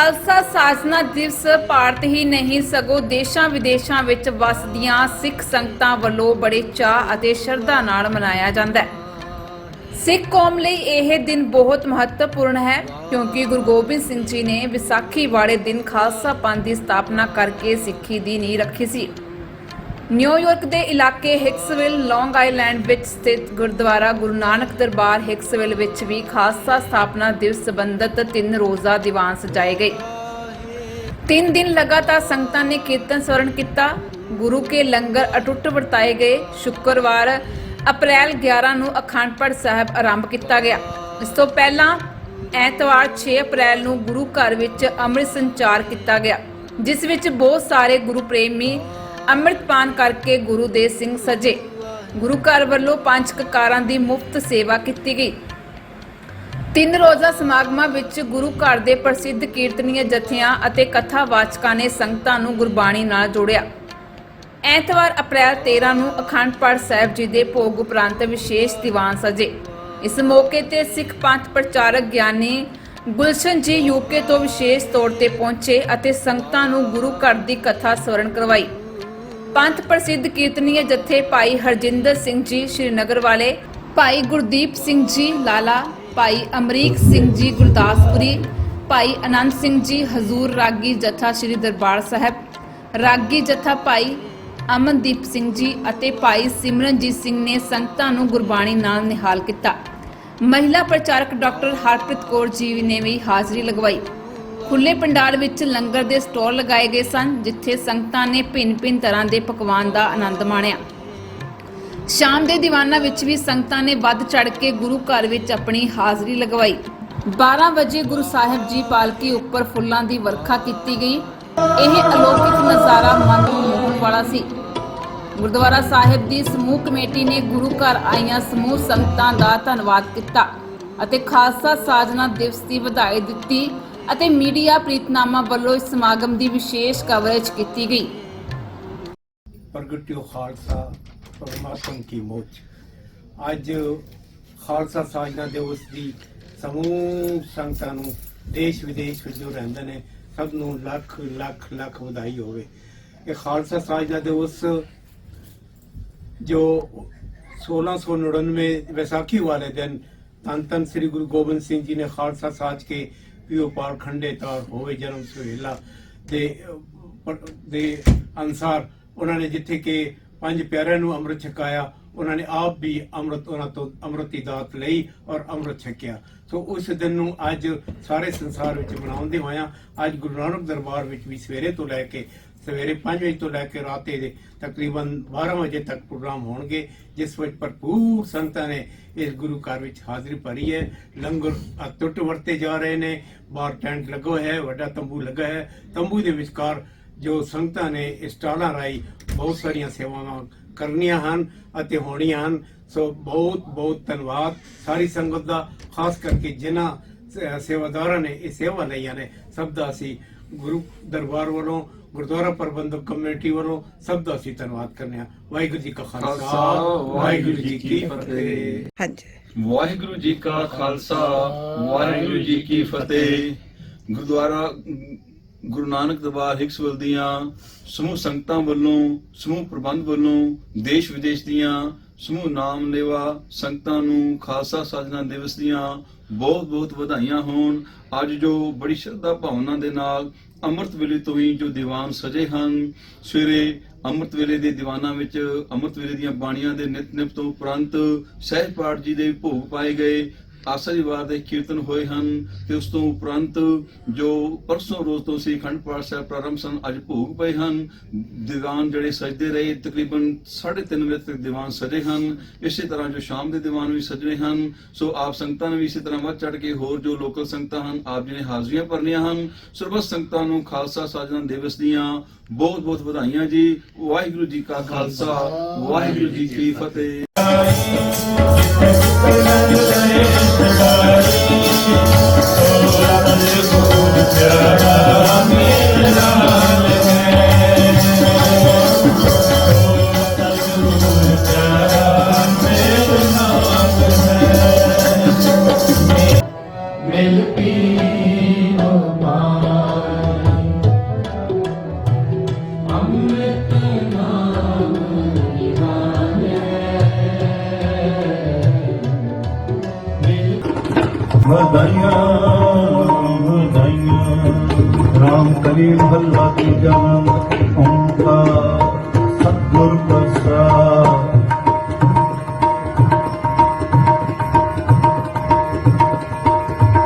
ਖਾਲਸਾ ਸਾਜਨਾ ਦਿਵਸ ਭਾਰਤ ਹੀ ਨਹੀਂ, ਸਗੋਂ ਦੇਸ਼ਾਂ ਵਿਦੇਸ਼ਾਂ ਵਿੱਚ ਵਸਦੀਆਂ ਸਿੱਖ ਸੰਗਤਾਂ ਵੱਲੋਂ ਬੜੇ ਚਾਅ ਅਤੇ ਸ਼ਰਧਾ ਨਾਲ ਮਨਾਇਆ ਜਾਂਦਾ ਹੈ। ਸਿੱਖ ਕੌਮ ਲਈ ਇਹ ਦਿਨ ਬਹੁਤ ਮਹੱਤਵਪੂਰਨ ਹੈ, ਕਿਉਂਕਿ ਗੁਰੂ ਗੋਬਿੰਦ ਸਿੰਘ ਜੀ ਨੇ ਵਿਸਾਖੀ ਵਾਲੇ ਦਿਨ ਖਾਲਸਾ ਪੰਥ ਦੀ ਸਥਾਪਨਾ ਕਰਕੇ ਸਿੱਖੀ ਦੀ ਨੀਂਹ ਰੱਖੀ ਸੀ। ਨਿਊਯਾਰਕ ਦੇ ਇਲਾਕੇ ਹਿਕਸਵਿਲ, ਲੌਂਗ ਆਈਲੈਂਡ ਵਿੱਚ ਸਥਿਤ ਗੁਰਦੁਆਰਾ ਗੁਰੂ ਨਾਨਕ ਦਰਬਾਰ ਹਿਕਸਵਿਲ ਵਿੱਚ ਵੀ ਖਾਲਸਾ ਸਥਾਪਨਾ ਦਿਵਸ ਸੰਬੰਧਤ ਤਿੰਨ ਰੋਜ਼ਾ ਦੀਵਾਨ ਸਜਾਏ ਗਏ। ਤਿੰਨ ਦਿਨ ਲਗਾਤਾਰ ਸੰਗਤਾਂ ਨੇ ਕੀਰਤਨ ਸਵਰਨ ਕੀਤਾ। ਗੁਰੂ ਕੇ ਲੰਗਰ ਅਟੁੱਟ ਵਰਤਾਏ ਗਏ। ਸ਼ੁੱਕਰਵਾਰ, ਅਪ੍ਰੈਲ 11 ਨੂੰ ਅਖੰਡ ਪਾਠ ਸਾਹਿਬ ਆਰੰਭ ਕੀਤਾ ਗਿਆ। ਇਸ ਤੋਂ ਪਹਿਲਾਂ ਐਤਵਾਰ 6 ਅਪ੍ਰੈਲ ਨੂੰ ਗੁਰੂ ਘਰ ਵਿੱਚ ਅੰਮ੍ਰਿਤ ਸੰਚਾਰ ਕੀਤਾ ਗਿਆ, ਜਿਸ ਵਿੱਚ ਬਹੁਤ ਸਾਰੇ ਗੁਰੂ ਪ੍ਰੇਮੀ ਅੰਮ੍ਰਿਤਪਾਨ ਕਰਕੇ ਗੁਰੂ ਦੇ ਸਿੰਘ ਸਜੇ। ਗੁਰੂ ਘਰ ਵੱਲੋਂ ਪੰਜ ਕਕਾਰਾਂ ਦੀ ਮੁਫਤ ਸੇਵਾ ਕੀਤੀ ਗਈ। ਤਿੰਨ ਰੋਜ਼ਾ ਸਮਾਗਮਾਂ ਵਿੱਚ ਗੁਰੂ ਘਰ ਦੇ ਪ੍ਰਸਿੱਧ ਕੀਰਤਨੀਏ ਜਥਿਆਂ ਅਤੇ ਕਥਾਵਾਚਕਾਂ ਨੇ ਸੰਗਤਾਂ ਨੂੰ ਗੁਰਬਾਣੀ ਨਾਲ ਜੋੜਿਆ। ਐਤਵਾਰ ਅਪ੍ਰੈਲ 13 ਨੂੰ ਅਖੰਡ ਪਾਠ ਸਾਹਿਬ ਜੀ ਦੇ ਭੋਗ ਉਪਰੰਤ ਵਿਸ਼ੇਸ਼ ਦੀਵਾਨ ਸਜੇ। ਇਸ ਮੌਕੇ ਤੇ ਸਿੱਖ ਪੰਥ ਪ੍ਰਚਾਰਕ ਗਿਆਨੀ ਗੁਲਸ਼ਨ ਜੀ ਯੂਕੇ ਤੋਂ ਵਿਸ਼ੇਸ਼ ਤੌਰ ਤੇ ਪਹੁੰਚੇ ਅਤੇ ਸੰਗਤਾਂ ਨੂੰ ਗੁਰੂ ਘਰ ਦੀ ਕਥਾ ਸਵਰਨ ਕਰਵਾਈ। ਪੰਥ ਪ੍ਰਸਿੱਧ ਕੀਰਤਨੀਏ ਜਥੇ ਭਾਈ ਹਰਜਿੰਦਰ ਸਿੰਘ ਜੀ ਸ਼੍ਰੀਨਗਰ ਵਾਲੇ, ਭਾਈ ਗੁਰਦੀਪ ਸਿੰਘ ਜੀ ਲਾਲਾ, ਭਾਈ ਅਮਰੀਕ ਸਿੰਘ ਜੀ ਗੁਰਦਾਸਪੁਰੀ, ਭਾਈ ਅਨੰਦ ਸਿੰਘ ਜੀ ਹਜ਼ੂਰ ਰਾਗੀ ਜਥਾ ਸ਼੍ਰੀ ਦਰਬਾਰ ਸਾਹਿਬ, ਰਾਗੀ ਜਥਾ ਭਾਈ ਅਮਨਦੀਪ ਸਿੰਘ ਜੀ ਅਤੇ ਭਾਈ ਸਿਮਰਨਜੀਤ ਸਿੰਘ ਨੇ ਸੰਗਤਾਂ ਨੂੰ ਗੁਰਬਾਣੀ ਨਾਲ ਨਿਹਾਲ ਕੀਤਾ। ਮਹਿਲਾ ਪ੍ਰਚਾਰਕ ਡਾਕਟਰ ਹਰਪ੍ਰੀਤ ਕੌਰ ਜੀ ਨੇ ਵੀ ਹਾਜ਼ਰੀ ਲਗਵਾਈ। ਖੁੱਲੇ ਪੰਡਾਲ ਵਿੱਚ ਲੰਗਰ ਦੇ ਸਟਾਲ ਲਗਾਏ ਗਏ ਸਨ, ਜਿੱਥੇ ਸੰਗਤਾਂ ਨੇ ਭਿੰਨ-ਭਿੰਨ ਤਰ੍ਹਾਂ ਦੇ ਪਕਵਾਨ ਦਾ ਆਨੰਦ ਮਾਣਿਆ। ਸ਼ਾਮ ਦੇ ਦੀਵਾਨਾਂ ਵਿੱਚ ਵੀ ਸੰਗਤਾਂ ਨੇ ਵੱਧ ਚੜ ਕੇ ਗੁਰੂ ਘਰ ਵਿੱਚ ਆਪਣੀ ਹਾਜ਼ਰੀ ਲਗਵਾਈ। 12 ਵਜੇ ਗੁਰੂ ਸਾਹਿਬ ਜੀ ਪਾਲਕੀ ਉੱਪਰ ਫੁੱਲਾਂ ਦੀ ਵਰਖਾ ਕੀਤੀ ਗਈ। ਇਹ ਅਲੌਕਿਕ ਨਜ਼ਾਰਾ ਮਨ ਨੂੰ ਮੋਹਣ ਵਾਲਾ ਸੀ। ਗੁਰਦੁਆਰਾ ਸਾਹਿਬ ਦੀ ਸਮੂਹ ਕਮੇਟੀ ਨੇ ਗੁਰੂ ਘਰ ਆਈਆਂ ਸਮੂਹ ਸੰਗਤਾਂ ਦਾ ਧੰਨਵਾਦ ਕੀਤਾ ਅਤੇ ਖਾਲਸਾ ਸਾਜਨਾ ਦਿਵਸ ਦੀ ਵਧਾਈ ਦਿੱਤੀ। ਅਤੇ ਮੀਡੀਆ ਪ੍ਰੀਤਨਾਮਾ ਵੱਲੋਂ ਇਸ ਸਮਾਗਮ ਦੀ ਵਿਸ਼ੇਸ਼ ਕਵਰੇਜ ਕੀਤੀ ਗਈ। ਪ੍ਰਗਟਿਓ ਖਾਲਸਾ, ਪਰਮਾਤਮ ਕੀ ਮੋਚ। ਅੱਜ ਖਾਲਸਾ ਸਾਜਨਾ ਦਿਵਸ ਦੀ ਸਮੂਹ ਸੰਗਤਾਂ ਨੂੰ ਦੇਸ਼ ਵਿਦੇਸ਼ ਵਿੱਚ ਜੋ ਰਹਿੰਦੇ ਨੇ, ਸਭ ਨੂੰ ਲੱਖ ਲੱਖ ਲੱਖ ਵਧਾਈ ਹੋਵੇ। ਇਹ ਖਾਲਸਾ ਸਾਜਨਾ ਦਿਵਸ ਜੋ 1699 ਵਿਸਾਖੀ ਵਾਲੇ ਦਿਨ ਤਨ ਤਨ ਸ੍ਰੀ ਗੁਰੂ ਗੋਬਿੰਦ ਸਿੰਘ ਜੀ ਨੇ ਖਾਲਸਾ ਸਾਜ ਕੇ ਪਿਓ ਪਾਲ ਖੰਡੇ ਤਾਰ ਹੋਵੇ ਜਨਮ ਸੁਹੇਲਾ ਦੇ ਦੇ ਅਨਸਾਰ ਉਹਨਾਂ ਨੇ ਜਿੱਥੇ ਕਿ ਪੰਜ ਪਿਆਰਿਆਂ ਨੂੰ ਅੰਮ੍ਰਿਤ ਛਕਾਇਆ, ਉਹਨਾਂ ਨੇ ਆਪ ਵੀ ਅੰਮ੍ਰਿਤ ਉਹਨਾਂ ਤੋਂ ਅੰਮ੍ਰਿਤ ਦੀ ਦਾਤ ਲਈ ਔਰ ਅੰਮ੍ਰਿਤ ਛਕਿਆ। ਸੋ ਉਸ ਦਿਨ ਨੂੰ ਅੱਜ ਸਾਰੇ ਸੰਸਾਰ ਵਿੱਚ ਮਨਾਉਂਦੇ ਹੋਇਆਂ ਅੱਜ ਗੁਰੂ ਨਾਨਕ ਦਰਬਾਰ ਵਿੱਚ ਵੀ ਸਵੇਰੇ ਤੋਂ ਲੈ ਕੇ ਸਵੇਰੇ 5 ਵਜੇ ਤੋਂ ਲੈ ਕੇ ਰਾਤ ਦੇ ਤਕਰੀਬਨ 12 ਵਜੇ ਤੱਕ ਪ੍ਰੋਗਰਾਮ ਹੋਣਗੇ, ਜਿਸ ਵਿੱਚ ਭਰਪੂਰ ਸੰਗਤਾਂ ਨੇ ਇਸ ਗੁਰੂ ਘਰ ਵਿੱਚ ਹਾਜ਼ਰੀ ਭਰੀ ਹੈ। ਲੰਗਰ ਟੁੱਟ ਵਰਤੇ ਜਾ ਰਹੇ ਨੇ, ਬਾਹਰ ਟੈਂਟ ਲੱਗਾ ਹੋਇਆ ਹੈ, ਵੱਡਾ ਤੰਬੂ ਲੱਗਾ ਹੈ। ਤੰਬੂ ਦੇ ਵਿਚਕਾਰ ਜੋ ਸੰਗਤਾਂ ਨੇ ਸਟਾਲਾਂ ਰਾਈ ਬਹੁਤ ਸਾਰੀਆਂ ਸੇਵਾਵਾਂ ਕਰਨੀਆਂ ਹਨ ਅਤੇ ਹੋਣੀਆਂ ਹਨ। ਸੋ ਬਹੁਤ ਬਹੁਤ ਧੰਨਵਾਦ ਸਾਰੀ ਸੰਗਤ ਦਾ, ਖਾਸ ਕਰਕੇ ਜਿਨ੍ਹਾਂ ਸੇਵਾਦਾਰਾਂ ਨੇ ਇਹ ਸੇਵਾ ਲਈਆਂ ਨੇ। ਸਭ ਦਾ ਅਸੀਂ ਗੁਰੂ ਦਰਬਾਰ ਵੱਲੋਂ ਗੁਰਦੁਆਰਾ ਪ੍ਰਬੰਧਕ ਕਮੇਟੀ ਵੱਲੋਂ ਸਭ ਦਾ ਅਸੀਂ ਧੰਨਵਾਦ ਕਰਨੇ ਆ ਵਾਹਿਗੁਰੂ ਜੀ ਕਾ ਖਾਲਸਾ ਵਾਹਿਗੁਰੂ ਜੀ ਕੀ ਫਤਿਹ। ਹਾਂਜੀ। ਵਾਹਿਗੁਰੂ ਜੀ ਕਾ ਖਾਲਸਾ ਵਾਹਿਗੁਰੂ ਜੀ ਕੀ ਫਤਿਹ। ਗੁਰਦੁਆਰਾ ਗੁਰੂ ਨਾਨਕ ਦਰਬਾਰ ਹਿਕਸਵਲ ਦੀਆਂ ਸਮੂਹ ਸੰਗਤਾਂ ਵੱਲੋਂ ਸਮੂਹ ਪ੍ਰਬੰਧ ਵੱਲੋਂ ਦੇਸ਼ ਵਿਦੇਸ਼ ਦੀਆਂ ਸਮੂਹ ਨਾਮ ਲੇਵਾ ਸੰਗਤਾਂ ਨੂੰ ਖਾਲਸਾ ਸਾਜਨਾ ਦਿਵਸ ਦੀਆਂ ਬਹੁਤ ਬਹੁਤ ਵਧਾਈਆਂ ਹੋਣ। ਅੱਜ ਜੋ ਬੜੀ ਸ਼ਰਧਾ ਭਾਵਨਾ ਦੇ ਨਾਲ ਅੰਮ੍ਰਿਤ ਵੇਲੇ ਤੋਂ ਹੀ ਜੋ ਦੀਵਾਨ ਸਜੇ ਹਨ, ਸਵੇਰੇ ਅੰਮ੍ਰਿਤ ਵੇਲੇ ਦੇ ਦੀਵਾਨਾਂ ਵਿੱਚ ਅੰਮ੍ਰਿਤ ਵੇਲੇ ਦੀਆਂ ਬਾਣੀਆਂ ਦੇ ਨਿਤ ਨਿਤ ਤੋਂ ਉਪਰੰਤ ਸਹਿਜ ਪਾਠ ਜੀ ਦੇ ਭੋਗ ਪਾਏ ਗਏ। ਆਸਾ ਵਾਰ ਦੇ ਕੀਰਤਨ ਹੋਏ ਹਨ ਤੇ ਉਸ ਤੋਂ ਉਪਰੰਤ ਜੋ ਪਰਸੋਂ ਰੋਜ਼ ਤੋਂ ਸੀ ਖੰਡ ਪਾਠ ਸਾਹਿਬ ਪ੍ਰਾਰੰਭ ਸਨ, ਅੱਜ ਭੋਗ ਪਏ ਹਨ। ਦੀਵਾਨ ਜਿਹੜੇ ਸਜਦੇ ਰਹੇ, ਤਕਰੀਬਨ 3:30 ਵਜੇ ਤੱਕ ਦੀਵਾਨ ਸਜੇ ਹਨ। ਇਸੇ ਤਰ੍ਹਾਂ ਜੋ ਸ਼ਾਮ ਦੇ ਦੀਵਾਨ ਵੀ ਸਜਣੇ ਹਨ, ਸੋ ਆਪ ਸੰਗਤਾਂ ਨੇ ਵੀ ਇਸੇ ਤਰ੍ਹਾਂ ਵੱਧ ਚੜ ਕੇ ਹੋਰ ਜੋ ਲੋਕਲ ਸੰਗਤਾਂ ਹਨ, ਆਪ ਜੀ ਨੇ ਹਾਜ਼ਰੀਆਂ ਭਰਨੀਆਂ ਹਨ, ਸਰਬੱਤ ਸੰਗਤਾਂ ਨੂੰ ਖਾਲਸਾ ਸਾਜਣਾ ਦਿਵਸ ਦੀਆਂ ਬਹੁਤ ਬਹੁਤ ਵਧਾਈਆਂ ਜੀ। ਵਾਹਿਗੁਰੂ ਜੀ ਕਾ ਖਾਲਸਾ, ਵਾਹਿਗੁਰੂ ਜੀ ਕੀ ਫਤਿਹ। ਵਧਾਈਆਂ ਵਧਾਈਆਂ ਰਾਮ ਕਰੀ ਭੱਲਾ ਕੀ ਜਾਨ ਓੰਕਾਰ, ਸਤਿਗੁਰ ਪ੍ਰਸਾਦ।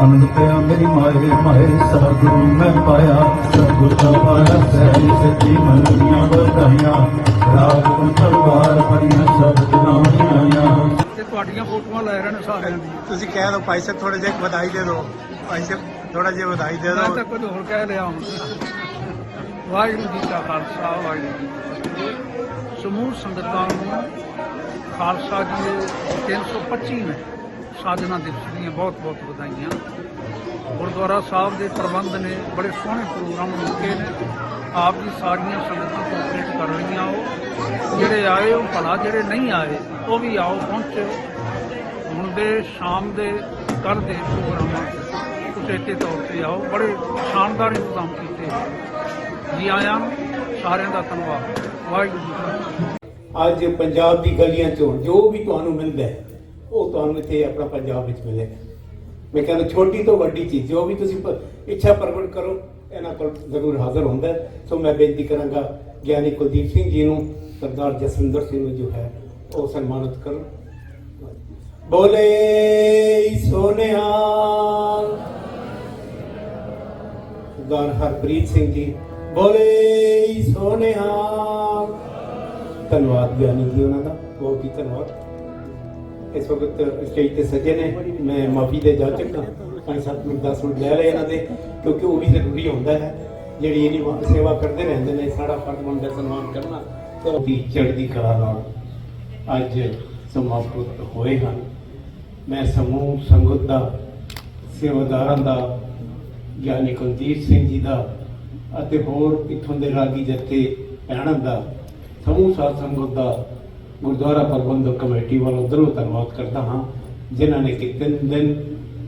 ਅਨੰਦ ਪਿਆ ਮੇਰੀ ਮਾਏ ਮਾਏ ਸਤਿਗੁਰੂ ਮੈਂ ਪਾਇਆ। ਸਤਿਗੁਰ ਦਾ ਪਾਇਆ ਸਹਿ ਸੱਚੀ ਮਨੀਆਂ, ਵਧਾਈਆਂ। ਰਾਜ ਤਲਵਾਰ ਭਰੀਆਂ ਸ਼ਬਦ ਨਾਮੀਆਂ ਤੁਹਾਡੀਆਂ ਫੋਟੋਆਂ ਲੈ ਰਹੇ ਨੇ ਸਾਰਿਆਂ ਦੀ ਤੁਸੀਂ ਕਹਿ ਦਿਓ ਭਾਈ ਸਾਹਿਬ ਥੋੜੇ ਜਿਹਾ ਵਧਾਈ ਦੇ ਦਿਓ। ਭਾਈ ਸਾਹਿਬ ਥੋੜਾ ਜਿਹਾ ਵਧਾਈ ਦੇ ਮੈਂ ਤਾਂ ਕੁਝ ਹੋਰ ਕਹਿ ਲਿਆ ਹੁਣ ਵਾਹਿਗੁਰੂ ਜੀ ਕਾ ਖਾਲਸਾ ਵਾਹਿਗੁਰੂ ਜੀ ਕੀ ਫਤਿਹ। ਸਮੂਹ ਸੰਗਤਾਂ ਨੂੰ ਖਾਲਸਾ ਜੀ ਦੇ 325 ਨੇ ਸਾਜਨਾ ਦਿਵਸ ਦੀਆਂ ਬਹੁਤ ਬਹੁਤ ਵਧਾਈਆਂ। ਗੁਰਦੁਆਰਾ ਸਾਹਿਬ ਦੇ ਪ੍ਰਬੰਧ ਨੇ ਬੜੇ ਸੋਹਣੇ ਪ੍ਰੋਗਰਾਮ ਰੱਖੇ ਨੇ। ਆਪ ਦੀ ਸਾਰੀਆਂ ਸੰਗਤਾਂ ਕੋਆਪਰੇਟ ਕਰ ਰਹੀਆਂ ਉਹ। ਜਿਹੜੇ ਆਏ ਉਹ ਭਲਾ ਜਿਹੜੇ ਨਹੀਂ ਆਏ ਉਹ ਵੀ ਆਓ, ਪਹੁੰਚੋ। ਹੁਣ ਦੇ, ਸ਼ਾਮ ਦੇ ਕੱਲ ਦੇ ਪ੍ਰੋਗਰਾਮਾਂ 'ਚ ਤੌਰ ਤੇ ਆਓ। ਬੜੇ ਸ਼ਾਨਦਾਰ ਇੰਤਜ਼ਾਮ ਕੀਤੇ। ਜੀ ਆਇਆਂ ਸਾਰਿਆਂ ਦਾ ਧੰਨਵਾਦ। ਵਾਹਿਗੁਰੂ ਅੱਜ ਪੰਜਾਬ ਦੀ ਗਲੀਆਂ ਚੋਂ ਜੋ ਵੀ ਤੁਹਾਨੂੰ ਮਿਲਦਾ ਹੈ, ਉਹ ਤੁਹਾਨੂੰ ਇੱਥੇ ਆਪਣਾ ਪੰਜਾਬ ਵਿੱਚ ਮਿਲੇਗਾ ਮੈਂ ਕਹਿੰਦਾ ਛੋਟੀ ਤੋਂ ਵੱਡੀ ਚੀਜ਼, ਜੋ ਵੀ ਤੁਸੀਂ ਇੱਛਾ ਪ੍ਰਗਟ ਕਰੋ, ਇਹਨਾਂ ਕੋਲ ਜ਼ਰੂਰ ਹਾਜ਼ਰ ਹੁੰਦਾ ਸੋ ਮੈਂ ਬੇਨਤੀ ਕਰਾਂਗਾ ਗਿਆਨੀ ਕੁਲਦੀਪ ਸਿੰਘ ਜੀ ਨੂੰ, ਸਰਦਾਰ ਜਸਵਿੰਦਰ ਸਿੰਘ ਨੂੰ ਜੋ ਹੈ ਉਹ ਸਨਮਾਨਿਤ ਕਰੋ ਬੋਲੇ ਸੋਨਿਆ। ਸਰਦਾਰ ਹਰਪ੍ਰੀਤ ਸਿੰਘ ਜੀ, ਬੋਲੇ ਸੋਨਿਆ। ਧੰਨਵਾਦ ਗਿਆਨੀ ਜੀ ਉਹਨਾਂ ਦਾ, ਬਹੁਤ ਹੀ ਧੰਨਵਾਦ। ਇਸ ਵਕਤ ਸਟੇਜ ਤੇ ਸੱਜੇ ਨੇ। ਮੈਂ ਮਾਫੀ ਦੇ ਜਾ ਚੁੱਕਾ ਪੰਜ ਸੱਤ ਮਿੰਟ 10 ਮਿੰਟ ਲੈ ਲਏ ਇਹਨਾਂ ਦੇ, ਕਿਉਂਕਿ ਉਹ ਵੀ ਜ਼ਰੂਰੀ ਹੁੰਦਾ ਹੈ। ਜਿਹੜੀ ਇਹਨੀ ਵਾ- ਸੇਵਾ ਕਰਦੇ ਰਹਿੰਦੇ ਨੇ ਸਾਡਾ ਫਰਜ਼ ਬਣਦਾ ਸਨਮਾਨ ਕਰਨਾ। ਤੇ ਚੜ੍ਹਦੀ ਕਲਾ ਨਾਲ। ਅੱਜ ਸਮਾਪਤ ਹੋਏ ਹਨ। ਮੈਂ ਸਮੂਹ ਸੰਗਤ ਦਾ, ਸੇਵਾਦਾਰਾਂ ਦਾ, ਗਿਆਨੀ ਕੁਲਦੀਪ ਸਿੰਘ ਜੀ ਦਾ ਅਤੇ ਹੋਰ ਇੱਥੋਂ ਦੇ ਰਾਗੀ ਜਥੇ ਭੈਣਾਂ ਦਾ, ਸਮੂਹ ਸਾਧ ਸੰਗਤ ਦਾ ਗੁਰਦੁਆਰਾ ਪ੍ਰਬੰਧਕ ਕਮੇਟੀ ਵੱਲੋਂ ਦਿਲੋਂ ਧੰਨਵਾਦ ਕਰਦਾ ਹਾਂ, ਜਿਨ੍ਹਾਂ ਨੇ ਕਿ ਤਿੰਨ ਦਿਨ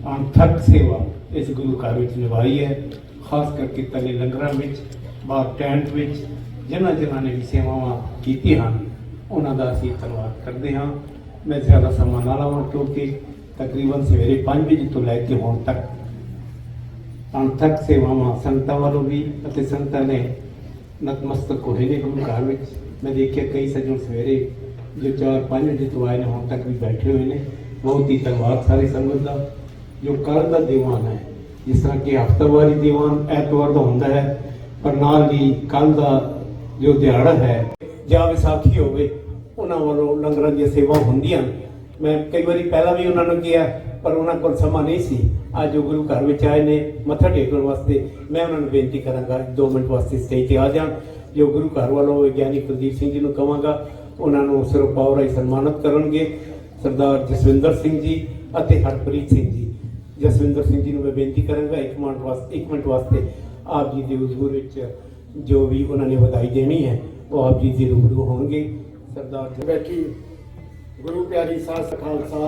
ਅਣਥੱਕ ਸੇਵਾ ਇਸ ਗੁਰੂ ਘਰ ਵਿੱਚ ਨਿਭਾਈ ਹੈ। ਖਾਸ ਕਰਕੇ ਤਲੇ ਲੰਗਰਾਂ ਵਿੱਚ, ਬਾਹਰ ਟੈਂਟ ਵਿੱਚ ਜਿਨ੍ਹਾਂ ਜਿਨ੍ਹਾਂ ਨੇ ਵੀ ਸੇਵਾਵਾਂ ਕੀਤੀਆਂ ਹਨ। ਉਹਨਾਂ ਦਾ ਅਸੀਂ ਧੰਨਵਾਦ ਕਰਦੇ ਹਾਂ। ਮੈਂ ਜ਼ਿਆਦਾ ਸਮਾਂ ਨਾ ਲਾਵਾਂ ਕਿਉਂਕਿ ਤਕਰੀਬਨ ਸਵੇਰੇ 5 ਵਜੇ ਤੋਂ ਲੈ ਕੇ ਹੁਣ ਤੱਕ ਅਣਥੱਕ ਸੇਵਾਵਾਂ ਸੰਗਤਾਂ ਵੱਲੋਂ ਵੀ ਅਤੇ ਸੰਗਤਾਂ ਨੇ ਨਤਮਸਤਕ ਹੋਏ ਨੇ ਗੁਰੂ ਘਰ ਵਿੱਚ। ਮੈਂ ਦੇਖਿਆ ਕਈ ਸੱਜਣ ਸਵੇਰੇ ਜੋ 4-5 ਵਜੇ ਤੋਂ ਆਏ ਨੇ, ਹੁਣ ਤੱਕ ਵੀ ਬੈਠੇ ਹੋਏ ਨੇ। ਬਹੁਤ ਹੀ ਧੰਨਵਾਦ ਸਾਰੀ ਸੰਗਤ ਦਾ, ਜੋ ਕੱਲ ਦਾ ਦੀਵਾਨ ਹੈ। ਜਿਸ ਤਰ੍ਹਾਂ ਕਿ ਹਫ਼ਤਾਵਾਰੀ ਦੀਵਾਨ ਐਤਵਾਰ ਦਾ ਹੁੰਦਾ ਹੈ, ਪਰ ਨਾਲ ਹੀ ਕੱਲ ਦਾ ਜੋ ਦਿਹਾੜਾ ਹੈ ਜਾਂ ਵਿਸਾਖੀ ਹੋਵੇ, ਉਹਨਾਂ ਵੱਲੋਂ ਲੰਗਰਾਂ ਦੀਆਂ ਸੇਵਾ ਹੁੰਦੀਆਂ ਨੇ। ਮੈਂ ਕਈ ਵਾਰੀ ਪਹਿਲਾਂ ਵੀ ਉਹਨਾਂ ਨੂੰ ਕਿਹਾ, ਪਰ ਉਹਨਾਂ ਕੋਲ ਸਮਾਂ ਨਹੀਂ ਸੀ। ਅੱਜ ਉਹ ਗੁਰੂ ਘਰ ਵਿੱਚ ਆਏ ਨੇ, ਮੱਥਾ ਟੇਕਣ ਵਾਸਤੇ। ਮੈਂ ਉਹਨਾਂ ਨੂੰ ਬੇਨਤੀ ਕਰਾਂਗਾ 2 ਮਿੰਟ ਵਾਸਤੇ ਸਟੇਜ ਤੇ ਆ ਜਾਣ। ਜੋ ਗੁਰੂ ਘਰ ਵੱਲੋਂ ਵਿਗਿਆਨੀ ਕੁਲਦੀਪ ਸਿੰਘ ਜੀ ਨੂੰ ਕਵਾਂਗਾ ਉਹਨਾਂ ਨੂੰ ਸਿਰੋਪਾਵ ਰਾਈ ਸਨਮਾਨਿਤ ਕਰਨਗੇ। ਸਰਦਾਰ ਜਸਵਿੰਦਰ ਸਿੰਘ ਜੀ ਅਤੇ ਹਰਪ੍ਰੀਤ ਸਿੰਘ ਜੀ। ਜਸਵਿੰਦਰ ਸਿੰਘ ਜੀ ਨੂੰ ਮੈਂ ਬੇਨਤੀ ਕਰਾਂਗਾ, ਇੱਕ ਮਿੰਟ ਵਾਸਤੇ ਇੱਕ ਮਿੰਟ ਵਾਸਤੇ ਆਪ ਜੀ ਦੇ ਹਜ਼ੂਰ ਵਿੱਚ ਜੋ ਵੀ ਉਹਨਾਂ ਨੇ ਵਧਾਈ ਦੇਣੀ ਹੈ ਉਹ ਆਪ ਜੀ ਦੇ ਰੂਬਰੂ ਹੋਣਗੇ। ਸਰਦਾਰ ਜੀ। ਬੈਠੀ ਗੁਰੂ ਪਿਆਰੀ ਸਾਧ ਖਾਲਸਾ,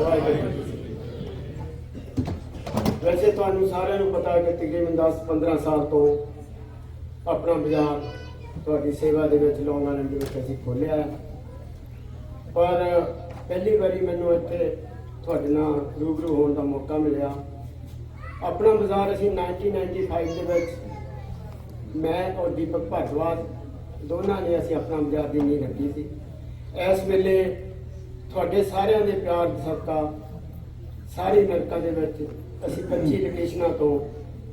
ਵਾਹਿਗੁਰੂ ਜੀ ਵੈਸੇ ਤੁਹਾਨੂੰ ਸਾਰਿਆਂ ਨੂੰ ਪਤਾ ਹੈ ਕਿ ਤਕਰੀਬਨ 10-15 ਸਾਲ ਤੋਂ ਆਪਣਾ ਬਾਜ਼ਾਰ ਤੁਹਾਡੀ ਸੇਵਾ ਦੇ ਵਿੱਚ ਲੌਂਗ ਆਇਲੈਂਡ ਦੇ ਵਿੱਚ ਅਸੀਂ ਖੋਲਿਆ ਹੈ। ਪਰ ਪਹਿਲੀ ਵਾਰੀ ਮੈਨੂੰ ਇੱਥੇ ਤੁਹਾਡੇ ਨਾਲ ਰੂਬਰੂ ਹੋਣ ਦਾ ਮੌਕਾ ਮਿਲਿਆ। ਆਪਣਾ ਬਾਜ਼ਾਰ ਅਸੀਂ 1995 ਦੇ ਵਿੱਚ, ਮੈਂ ਔਰ ਦੀਪਕ ਭਾਰਦਵਾਜ ਦੋਨਾਂ ਨੇ ਅਸੀਂ ਆਪਣਾ ਬਾਜ਼ਾਰ ਦੀ ਨੀਂਹ ਰੱਖੀ ਸੀ। ਇਸ ਵੇਲੇ ਤੁਹਾਡੇ ਸਾਰਿਆਂ ਦੇ ਪਿਆਰ ਸਦਕਾ ਸਾਰੀ ਅਮਰੀਕਾ ਦੇ ਵਿੱਚ ਅਸੀਂ 25 ਲੋਕੇਸ਼ਨਾਂ ਤੋਂ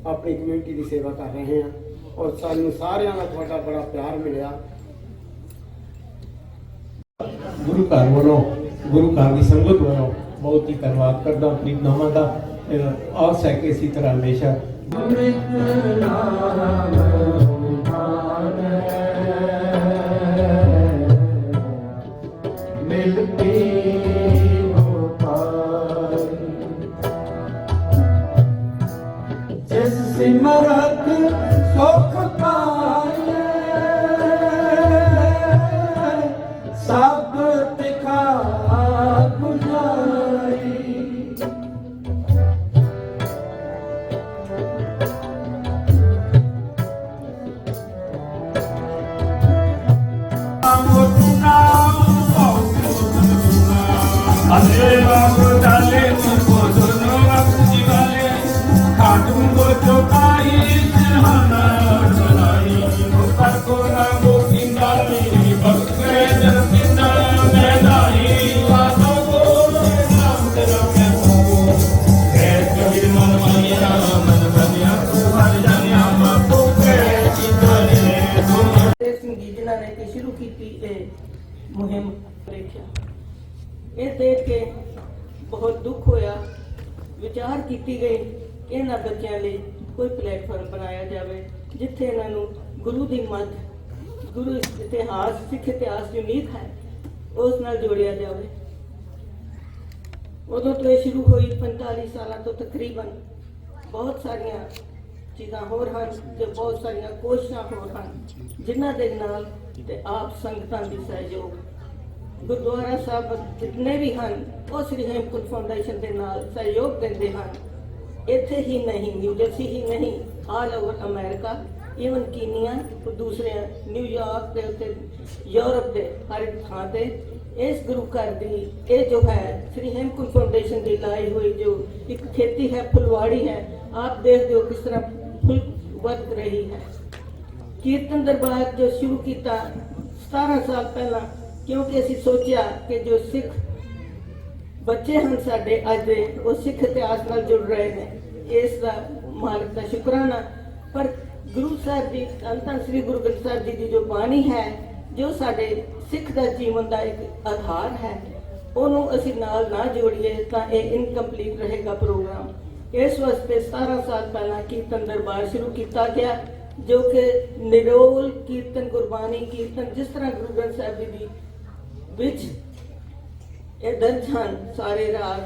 ਆਪਣੀ ਕਮਿਊਨਿਟੀ ਦੀ ਸੇਵਾ ਕਰ ਰਹੇ ਹਾਂ ਔਰ ਸਾਨੂੰ ਸਾਰਿਆਂ ਦਾ ਤੁਹਾਡਾ ਬੜਾ ਪਿਆਰ ਮਿਲਿਆ। ਗੁਰੂ ਘਰ ਵੱਲੋਂ ਗੁਰੂ ਘਰ ਦੀ ਸੰਗਤ ਵੱਲੋਂ ਬਹੁਤ ਹੀ ਧੰਨਵਾਦ ਕਰਦਾ ਪ੍ਰੀਤਨਾਮਾ ਦਾ। ਅਹ ਆਸ ਹੈ ਕਿ ਇਸੇ ਤਰ੍ਹਾਂ ਹਮੇਸ਼ਾ। ਮਿਲਤੀ ਕੀਤੀ ਇਹ ਮੁਹਿੰਮ ਦੇਖਿਆ। ਇਹ ਦੇਖ ਕੇ ਬਹੁਤ ਦੁੱਖ ਹੋਇਆ। ਵਿਚਾਰ ਕੀਤੀ ਗਈ ਕਿ ਇਹਨਾਂ ਬੱਚਿਆਂ ਲਈ ਕੋਈ ਪਲੇਟਫਾਰਮ ਬਣਾਇਆ ਜਾਵੇ, ਜਿੱਥੇ ਇਹਨਾਂ ਨੂੰ ਗੁਰੂ ਦੀ ਮੱਤ ਗੁਰੂ ਇਤਿਹਾਸ, ਸਿੱਖ ਇਤਿਹਾਸ ਜੋ ਹੈ, ਉਸ ਨਾਲ ਜੋੜਿਆ ਜਾਵੇ। ਉਦੋਂ ਤੋਂ ਇਹ ਸ਼ੁਰੂ ਹੋਈ 45 ਸਾਲਾਂ ਤੋਂ ਤਕਰੀਬਨ ਬਹੁਤ ਸਾਰੀਆਂ ਚੀਜ਼ਾਂ ਹੋਰ ਹਨ ਤੇ ਬਹੁਤ ਸਾਰੀਆਂ ਕੋਸ਼ਿਸ਼ਾਂ ਹੋਰ ਹਨ। ਜਿਨ੍ਹਾਂ ਦੇ ਨਾਲ ਤੇ ਆਪ ਸੰਗਤਾਂ ਦੀ ਸਹਿਯੋਗ। ਗੁਰਦੁਆਰਾ ਸਾਹਿਬ ਜਿੰਨੇ ਵੀ ਹਨ, ਉਹ ਸ੍ਰੀ ਹੇਮਕੁੰਟ ਫਾਊਂਡੇਸ਼ਨ ਦੇ ਨਾਲ ਸਹਿਯੋਗ ਦਿੰਦੇ ਹਨ। ਇੱਥੇ ਹੀ ਨਹੀਂ ਨਿਊਜਰਸੀ ਹੀ ਨਹੀਂ all over America even Kenya ਤੇ ਦੂਸਰੇ ਨਿਊਯਾਰਕ ਦੇ ਉੱਤੇ ਯੂਰਪ ਦੇ, ਹਰ ਇੱਕ ਥਾਂ ਤੇ ਇਸ ਗੁਰੂ ਘਰ ਦੀ ਇਹ ਜੋ ਹੈ ਸ੍ਰੀ ਹੇਮਕੁੰਟ ਫਾਊਂਡੇਸ਼ਨ ਦੀ ਲਾਈ ਹੋਈ ਜੋ ਇੱਕ ਖੇਤੀ ਹੈ, ਫੁਲਵਾੜੀ ਹੈ, ਆਪ ਦੇਖਦੇ ਹੋ ਕਿਸ ਤਰ੍ਹਾਂ ਫੁੱਲ ਵਧ ਰਹੀ ਹੈ। ਕੀਰਤਨ ਦਰਬਾਰ ਜੋ ਸ਼ੁਰੂ ਕੀਤਾ 17 ਸਾਲ ਪਹਿਲਾਂ, ਕਿਉਂਕਿ ਅਸੀਂ ਸੋਚਿਆ ਕਿ ਜੋ ਸਿੱਖ ਬੱਚੇ ਹਨ ਸਾਡੇ ਅੱਜ ਦੇ, ਉਹ ਸਿੱਖ ਇਤਿਹਾਸ ਨਾਲ ਜੁੜ ਰਹੇ ਨੇ। ਇਸ ਦਾ ਮਾਲਕ ਦਾ ਸ਼ੁਕਰਾਨਾ। ਪਰ ਗੁਰੂ ਸਾਹਿਬ ਦੀ ਅੰਤਨ ਸ੍ਰੀ ਗੁਰੂ ਗ੍ਰੰਥ ਸਾਹਿਬ ਜੀ ਦੀ ਜੋ ਬਾਣੀ ਹੈ ਜੋ ਸਾਡੇ ਸਿੱਖ ਦਾ ਜੀਵਨ ਦਾ ਇੱਕ ਆਧਾਰ ਹੈ, ਉਹਨੂੰ ਅਸੀਂ ਨਾਲ ਨਾ ਜੋੜੀਏ ਤਾਂ ਇਹ ਇਨਕੰਪਲੀਟ ਰਹੇਗਾ ਪ੍ਰੋਗਰਾਮ। ਇਸ ਵਾਸਤੇ 17 ਸਾਲ ਪਹਿਲਾਂ ਕੀਰਤਨ ਦਰਬਾਰ ਸ਼ੁਰੂ ਕੀਤਾ ਗਿਆ, ਜੋ ਕਿ ਨਿਰੋਲ ਕੀਰਤਨ, ਗੁਰਬਾਣੀ ਕੀਰਤਨ, ਜਿਸ ਤਰ੍ਹਾਂ ਗੁਰੂ ਗ੍ਰੰਥ ਸਾਹਿਬ ਜੀ ਦੀ ਵਿੱਚ ਇਹ ਦਰਜ ਹਨ, ਸਾਰੇ ਰਾਗ,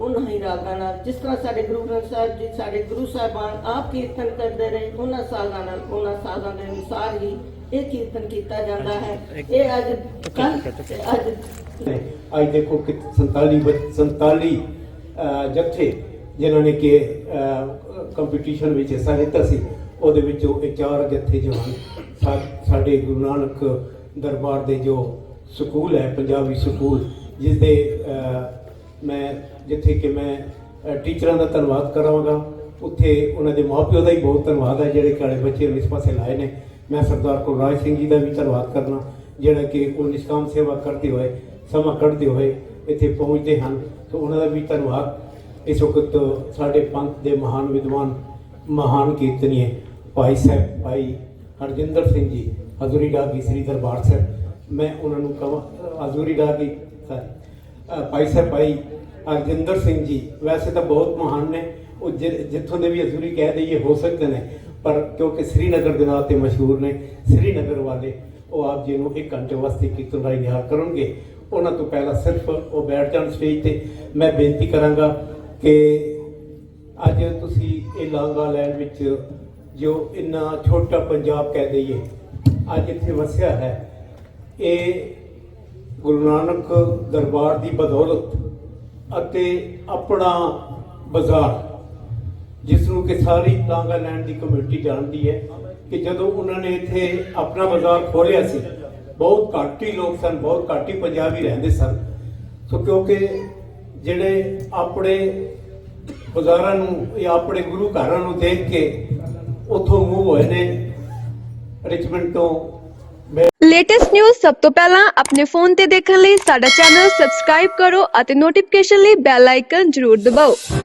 ਉਹਨਾਂ ਹੀ ਰਾਗਾਂ ਨਾਲ। ਜਿਸ ਤਰ੍ਹਾਂ ਸਾਡੇ ਗੁਰੂ ਗ੍ਰੰਥ ਸਾਹਿਬ ਜੀ, ਸਾਡੇ ਗੁਰੂ ਸਾਹਿਬਾਨ ਆਪ ਕੀਰਤਨ ਕਰਦੇ ਰਹੇ, ਉਹਨਾਂ ਸਾਲਾਂ ਨਾਲ, ਉਹਨਾਂ ਸਾਲਾਂ ਦੇ ਅਨੁਸਾਰ ਹੀ ਇਹ ਕੀਰਤਨ ਕੀਤਾ ਜਾਂਦਾ ਹੈ। ਇਹ ਅੱਜ ਕੱਲ ਅੱਜ ਅੱਜ ਦੇਖੋ ਕਿ 47 ਬੱਚ- 47 ਅਹ, ਜੱਥੇ ਜਿਨ੍ਹਾਂ ਨੇ ਕਿ ਕੰਪੀਟੀਸ਼ਨ ਵਿੱਚ ਹਿੱਸਾ ਲਿੱਤਾ ਸੀ ਉਹਦੇ ਵਿੱਚੋਂ ਇਹ ਚਾਰ ਜੱਥੇ ਜੋ ਹਨ ਸਾ- ਸਾਡੇ ਗੁਰੂ ਨਾਨਕ ਦਰਬਾਰ ਦੇ ਜੋ ਸਕੂਲ ਹੈ ਪੰਜਾਬੀ ਸਕੂਲ ਜਿਸ ਦੇ ਮੈਂ ਜਿੱਥੇ ਕਿ ਮੈਂ ਟੀਚਰਾਂ ਦਾ ਧੰਨਵਾਦ ਕਰਾਂਗਾ। ਉੱਥੇ ਉਹਨਾਂ ਦੇ ਮਾਪਿਓ ਦਾ ਹੀ ਬਹੁਤ ਧੰਨਵਾਦ ਹੈ ਜਿਹੜੇ ਕਾਲੇ ਬੱਚੇ ਨੂੰ ਇਸ ਪਾਸੇ ਲਾਏ ਨੇ। ਮੈਂ ਸਰਦਾਰ ਕੁਲਰਾਜ ਸਿੰਘ ਜੀ ਦਾ ਵੀ ਧੰਨਵਾਦ ਕਰਨਾ ਜਿਹੜਾ ਕਿ ਉਹ ਨਿਸ਼ਕਾਮ ਸੇਵਾ ਕਰਦੇ ਹੋਏ ਸਮਾਂ ਕੱਢਦੇ ਹੋਏ ਇੱਥੇ ਪਹੁੰਚਦੇ ਹਨ। ਸੋ ਉਹਨਾਂ ਦਾ ਵੀ ਧੰਨਵਾਦ। ਇਸ ਵਕਤ ਸਾਡੇ ਪੰਥ ਦੇ ਮਹਾਨ ਵਿਦਵਾਨ ਮਹਾਨ ਕੀਰਤਨੀਏ ਭਾਈ ਸਾਹਿਬ ਭਾਈ ਹਰਜਿੰਦਰ ਸਿੰਘ ਜੀ ਹਜ਼ੂਰੀ ਡਾਗੀ ਸ੍ਰੀ ਦਰਬਾਰ ਸਾਹਿਬ। ਮੈਂ ਉਹਨਾਂ ਨੂੰ ਕਹਾਂ ਹਜ਼ੂਰੀ ਡਾਗੀ sorry, ਭਾਈ ਸਾਹਿਬ ਭਾਈ ਹਰਜਿੰਦਰ ਸਿੰਘ ਜੀ ਵੈਸੇ ਤਾਂ ਬਹੁਤ ਮਹਾਨ ਨੇ। ਉਹ ਜਿੱਥੋਂ ਦੇ ਵੀ ਹਜ਼ੂਰੀ ਕਹਿ ਦਈਏ ਹੋ ਸਕਦੇ ਨੇ। ਪਰ ਕਿਉਂਕਿ ਸ੍ਰੀਨਗਰ ਦੇ ਨਾਂ ਤੇ ਮਸ਼ਹੂਰ ਨੇ, ਸ੍ਰੀਨਗਰ ਵਾਲੇ ਉਹ ਆਪ ਜੀ ਨੂੰ ਇੱਕ ਘੰਟੇ ਵਾਸਤੇ ਕੀਰਤਨ ਰਾਈ ਨਿਹਾਲ ਕਰਨਗੇ। ਉਹਨਾਂ ਤੋਂ ਪਹਿਲਾਂ ਸਿਰਫ ਉਹ ਬੈਠ ਜਾਣ ਸਟੇਜ ਤੇ। ਮੈਂ ਬੇਨਤੀ ਕਰਾਂਗਾ ਕਿ ਅੱਜ ਤੁਸੀਂ ਇਹ ਲਾਂਗਾ ਲੈਂਡ ਵਿੱਚ ਜੋ ਇੰਨਾ ਛੋਟਾ ਪੰਜਾਬ ਕਹਿ ਦਈਏ, ਅੱਜ ਇੱਥੇ ਵਸਿਆ ਹੈ। ਇਹ ਗੁਰੂ ਨਾਨਕ ਦਰਬਾਰ ਦੀ ਬਦੌਲਤ ਅਤੇ ਆਪਣਾ ਬਾਜ਼ਾਰ ਜਿਸ ਨੂੰ ਕਿ ਸਾਰੀ ਲਾਂਗਾ ਲੈਂਡ ਦੀ ਕਮਿਊਨਿਟੀ ਜਾਣਦੀ ਹੈ ਕਿ ਜਦੋਂ ਉਹਨਾਂ ਨੇ ਇੱਥੇ ਆਪਣਾ ਬਾਜ਼ਾਰ ਖੋਲ੍ਹਿਆ ਸੀ, ਬਹੁਤ ਘੱਟ ਹੀ ਲੋਕ ਸਨ, ਬਹੁਤ ਘੱਟ ਹੀ ਪੰਜਾਬੀ ਰਹਿੰਦੇ ਸਨ। ਸੋ ਕਿਉਂਕਿ ਜਿਹੜੇ ਆਪਣੇ ਬਾਜ਼ਾਰਾਂ ਨੂੰ ਜਾਂ ਆਪਣੇ ਗੁਰੂ ਘਰਾਂ ਨੂੰ ਦੇਖ ਕੇ ਉੱਥੋਂ ਮੂਵ ਹੋਏ ਨੇ ਰਿਚਮੰਡ ਤੋਂ ਲੇਟੈਸਟ ਨਿਊਜ਼ ਸਭ ਤੋਂ ਪਹਿਲਾਂ ਆਪਣੇ ਫੋਨ ਤੇ ਦੇਖਣ ਲਈ ਸਾਡਾ ਚੈਨਲ ਸਬਸਕ੍ਰਾਈਬ ਕਰੋ ਅਤੇ ਨੋਟੀਫਿਕੇਸ਼ਨ ਲਈ ਬੈਲ ਆਈਕਨ ਜ਼ਰੂਰ ਦਬਾਓ।